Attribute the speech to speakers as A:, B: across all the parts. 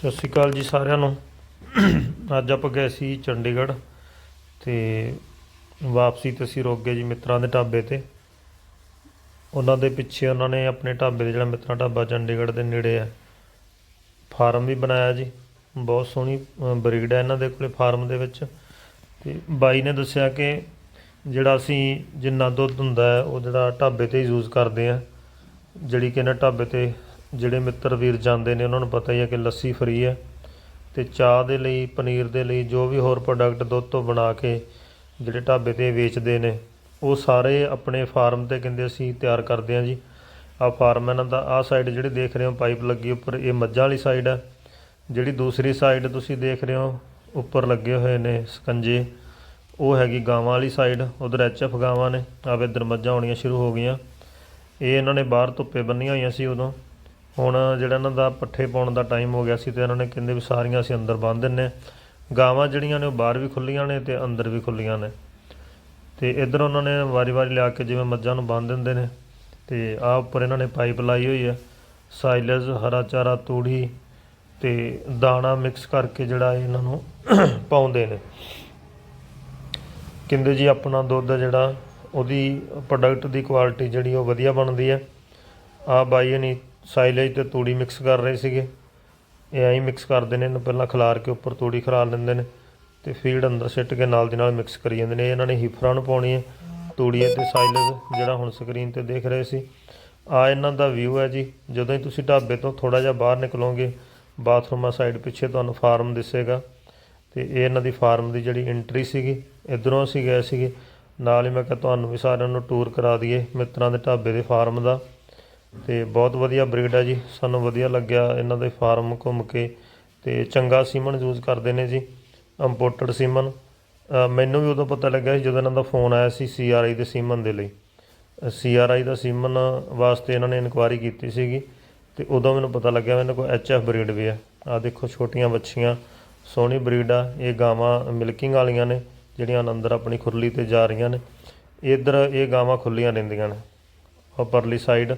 A: ਸਤਿ ਸ਼੍ਰੀ ਅਕਾਲ ਜੀ ਸਾਰਿਆਂ ਨੂੰ। ਅੱਜ ਆਪਾਂ ਗਏ ਸੀ ਚੰਡੀਗੜ੍ਹ ਤੇ ਵਾਪਸੀ ਤੇ ਅਸੀਂ ਰੁਕ ਗਏ ਜੀ ਮਿੱਤਰਾਂ ਦੇ ਢਾਬੇ ਤੇ। ਉਹਨਾਂ ਦੇ ਪਿੱਛੇ ਉਹਨਾਂ ਨੇ ਆਪਣੇ ਢਾਬੇ ਦੇ ਜਿਹੜਾ ਮਿੱਤਰਾਂ ਢਾਬਾ ਚੰਡੀਗੜ੍ਹ ਦੇ ਨੇੜੇ ਹੈ, ਫਾਰਮ ਵੀ ਬਣਾਇਆ ਜੀ। ਬਹੁਤ ਸੋਹਣੀ ਬਰੀਡ ਹੈ ਇਹਨਾਂ ਦੇ ਕੋਲੇ ਫਾਰਮ ਦੇ ਵਿੱਚ। ਤੇ ਬਾਈ ਨੇ ਦੱਸਿਆ ਕਿ ਜਿਹੜਾ ਅਸੀਂ ਜਿੰਨਾ ਦੁੱਧ ਹੁੰਦਾ ਹੈ, ਉਹ ਜਿਹੜਾ ਢਾਬੇ ਤੇ ਯੂਜ਼ ਕਰਦੇ ਆ ਜਿਹੜੀ ਕਿ ਇਹਨਾਂ ਢਾਬੇ ਤੇ ਜਿਹੜੇ ਮਿੱਤਰ ਵੀਰ ਜਾਂਦੇ ਨੇ, ਉਹਨਾਂ ਨੂੰ ਪਤਾ ਹੀ ਹੈ ਕਿ ਲੱਸੀ ਫਰੀ ਹੈ ਤੇ ਚਾਹ ਦੇ ਲਈ, ਪਨੀਰ ਦੇ ਲਈ, ਜੋ ਵੀ ਹੋਰ ਪ੍ਰੋਡਕਟ ਦੁੱਧ ਤੋਂ ਬਣਾ ਕੇ ਜਿਹੜੇ ਢਾਬੇ ਤੇ ਵੇਚਦੇ ਨੇ, ਉਹ ਸਾਰੇ ਆਪਣੇ ਫਾਰਮ ਤੇ ਕਹਿੰਦੇ ਅਸੀਂ ਤਿਆਰ ਕਰਦੇ ਹਾਂ ਜੀ। ਆਹ ਫਾਰਮ ਇਹਨਾਂ ਦਾ, ਆਹ ਸਾਈਡ ਜਿਹੜੇ ਦੇਖ ਰਹੇ ਹੋ ਪਾਈਪ ਲੱਗੀ ਉੱਪਰ, ਇਹ ਮੱਝਾਂ ਵਾਲੀ ਸਾਈਡ ਹੈ ਜਿਹੜੀ ਦੂਸਰੀ ਸਾਈਡ ਤੁਸੀਂ ਦੇਖ ਰਹੇ ਹੋ, ਉੱਪਰ ਲੱਗੇ ਹੋਏ ਨੇ ਸਕੰਜੇ। ਉਹ ਹੈਗੀ ਗਾਵਾਂ ਵਾਲੀ ਸਾਈਡ ਉਧਰ ਐਚਐਫ ਗਾਵਾਂ ਨੇ। ਆਵੇ ਇੱਧਰ ਮੱਝਾਂ ਆਉਣੀਆਂ ਸ਼ੁਰੂ ਹੋ ਗਈਆਂ। ਇਹ ਇਹਨਾਂ ਨੇ ਬਾਹਰ ਧੁੱਪੇ ਬੰਨੀਆਂ ਹੋਈਆਂ ਸੀ ਉਦੋਂ। ਹੁਣ ਜਿਹੜਾ ਇਹਨਾਂ ਦਾ ਪੱਠੇ ਪਾਉਣ ਦਾ ਟਾਈਮ ਹੋ ਗਿਆ ਸੀ ਤੇ ਇਹਨਾਂ ਨੇ ਕਹਿੰਦੇ ਵੀ ਸਾਰੀਆਂ ਅਸੀਂ ਅੰਦਰ ਬੰਨ੍ਹ ਦਿੰਨੇ ਹਾਂ। ਗਾਵਾਂ ਜਿਹੜੀਆਂ ਨੇ ਉਹ ਬਾਹਰ ਵੀ ਖੁੱਲੀਆਂ ਨੇ ਤੇ ਅੰਦਰ ਵੀ ਖੁੱਲੀਆਂ ਨੇ। ਤੇ ਇੱਧਰ ਉਹਨਾਂ ਨੇ ਵਾਰੀ-ਵਾਰੀ ਲਿਆ ਕੇ ਜਿਵੇਂ ਮੱਝਾਂ ਨੂੰ ਬੰਨ੍ਹ ਦਿੰਦੇ ਨੇ ਤੇ ਆਹ ਉੱਪਰ ਇਹਨਾਂ ਨੇ ਪਾਈਪ ਲਾਈ ਹੋਈ ਹੈ। ਸਾਈਲਜ਼, ਹਰਾ ਚਾਰਾ, ਤੂੜੀ ਤੇ ਦਾਣਾ ਮਿਕਸ ਕਰਕੇ ਜਿਹੜਾ ਇਹਨਾਂ ਨੂੰ ਪਾਉਂਦੇ ਨੇ। ਕਹਿੰਦੇ ਜੀ ਆਪਣਾ ਦੁੱਧ ਹੈ ਜਿਹੜਾ ਉਹਦੀ ਪ੍ਰੋਡਕਟ ਦੀ ਕੁਆਲਿਟੀ ਜਿਹੜੀ ਉਹ ਵਧੀਆ ਬਣਦੀ ਹੈ। ਆ ਬਾਈ ਨਹੀਂ ਸਾਈਲੇਜ ਤੇ ਤੂੜੀ ਮਿਕਸ ਕਰ ਰਹੇ ਸੀਗੇ। ਇਹ ਐਂ ਮਿਕਸ ਕਰਦੇ ਨੇ, ਇਹਨੂੰ ਪਹਿਲਾਂ ਖਿਲਾਰ ਕੇ ਉੱਪਰ ਤੂੜੀ ਖਿਲਾਰ ਲੈਂਦੇ ਨੇ ਤੇ ਫੀਡ ਅੰਦਰ ਸਿੱਟ ਕੇ ਨਾਲ ਦੀ ਨਾਲ ਮਿਕਸ ਕਰੀ ਜਾਂਦੇ ਨੇ। ਇਹਨਾਂ ਨੇ ਹੀਫਰਾਂ ਨੂੰ ਪਾਉਣੀ ਹੈ ਤੂੜੀ ਅਤੇ ਸਾਈਲੇਜ ਜਿਹੜਾ ਹੁਣ ਸਕਰੀਨ ਤੇ ਦੇਖ ਰਹੇ ਸੀ। ਆ ਇਹਨਾਂ ਦਾ ਵਿਊ ਹੈ ਜੀ। ਜਦੋਂ ਹੀ ਤੁਸੀਂ ਢਾਬੇ ਤੋਂ ਥੋੜਾ ਜਿਹਾ ਬਾਹਰ ਨਿਕਲੋਗੇ ਬਾਥਰੂਮਾਂ ਸਾਈਡ ਪਿੱਛੇ ਤੁਹਾਨੂੰ ਫਾਰਮ ਦਿਸੇਗਾ। ਤੇ ਇਹ ਇਹਨਾਂ ਦੀ ਫਾਰਮ ਦੀ ਜਿਹੜੀ ਐਂਟਰੀ ਸੀਗੀ, ਇਧਰੋਂ ਅਸੀਂ ਗਏ ਸੀਗੇ। ਨਾਲ ਹੀ ਮੈਂ ਕਿਹਾ ਤੁਹਾਨੂੰ ਵੀ ਸਾਰਿਆਂ ਨੂੰ ਟੂਰ ਕਰਾ ਦਈਏ ਮਿੱਤਰਾਂ ਦੇ ਢਾਬੇ ਦੇ ਫਾਰਮ ਦਾ। ਅਤੇ ਬਹੁਤ ਵਧੀਆ ਬਰੀਡ ਆ ਜੀ। ਸਾਨੂੰ ਵਧੀਆ ਲੱਗਿਆ ਇਹਨਾਂ ਦੇ ਫਾਰਮ ਘੁੰਮ ਕੇ ਅਤੇ ਚੰਗਾ ਸੀਮਨ ਯੂਜ਼ ਕਰਦੇ ਨੇ ਜੀ ਇੰਪੋਰਟਡ ਸੀਮਨ। ਮੈਨੂੰ ਵੀ ਉਦੋਂ ਪਤਾ ਲੱਗਿਆ ਸੀ ਜਦੋਂ ਇਹਨਾਂ ਦਾ ਫੋਨ ਆਇਆ ਸੀ ਸੀਆਰਆਈ ਦੇ ਸੀਮਨ ਦੇ ਲਈ। ਸੀਆਰਆਈ ਦਾ ਸੀਮਨ ਵਾਸਤੇ ਇਹਨਾਂ ਨੇ ਇਨਕੁਆਇਰੀ ਕੀਤੀ ਸੀਗੀ ਤੇ ਉਦੋਂ ਮੈਨੂੰ ਪਤਾ ਲੱਗਿਆ ਇਹਨਾਂ ਕੋਲ ਐਚਐਫ ਬਰੀਡ ਵੀ ਹੈ ਆ ਦੇਖੋ ਛੋਟੀਆਂ ਬੱਚੀਆਂ, ਸੋਹਣੀ ਬਰੀਡ ਆ, ਇਹ ਗਾਵਾਂ ਮਿਲਕਿੰਗ ਵਾਲੀਆਂ ਨੇ, ਜਿਹੜੀਆਂ ਅੰਦਰ ਆਪਣੀ ਖੁਰਲੀ ਤੇ ਜਾ ਰਹੀਆਂ ਨੇ। ਇਧਰ ਇਹ ਗਾਵਾਂ ਖੁੱਲੀਆਂ ਰਹਿੰਦੀਆਂ ਨੇ। ਉਹ ਪਰਲੀ ਸਾਈਡ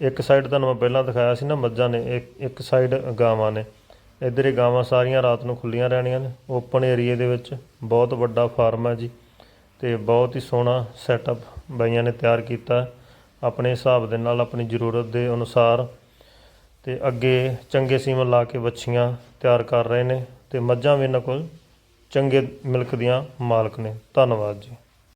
A: ਇੱਕ ਸਾਈਡ ਤੁਹਾਨੂੰ ਮੈਂ ਪਹਿਲਾਂ ਦਿਖਾਇਆ ਸੀ ਨਾ ਮੱਝਾਂ ਨੇ, ਇੱਕ ਇੱਕ ਸਾਈਡ ਗਾਵਾਂ ਨੇ। ਇੱਧਰ ਇਹ ਗਾਵਾਂ ਸਾਰੀਆਂ ਰਾਤ ਨੂੰ ਖੁੱਲੀਆਂ ਰਹਿਣੀਆਂ ਨੇ ਓਪਨ ਏਰੀਏ ਦੇ ਵਿੱਚ। ਬਹੁਤ ਵੱਡਾ ਫਾਰਮ ਹੈ ਜੀ ਤੇ ਬਹੁਤ ਹੀ ਸੋਹਣਾ ਸੈਟਅਪ ਬਾਈਆਂ ਨੇ ਤਿਆਰ ਕੀਤਾ। ਆਪਣੇ ਹਿਸਾਬ ਦੇ ਨਾਲ, ਆਪਣੀ ਜ਼ਰੂਰਤ ਦੇ ਅਨੁਸਾਰ ਤੇ ਅੱਗੇ ਚੰਗੇ ਸੀਮਨ ਲਾ ਕੇ ਵੱਛੀਆਂ ਤਿਆਰ ਕਰ ਰਹੇ ਨੇ ਤੇ ਮੱਝਾਂ ਵੀ ਇਹਨਾਂ ਕੋਲ ਚੰਗੇ ਮਿਲਕ ਦੀਆਂ ਮਾਲਕ ਨੇ। ਧੰਨਵਾਦ ਜੀ।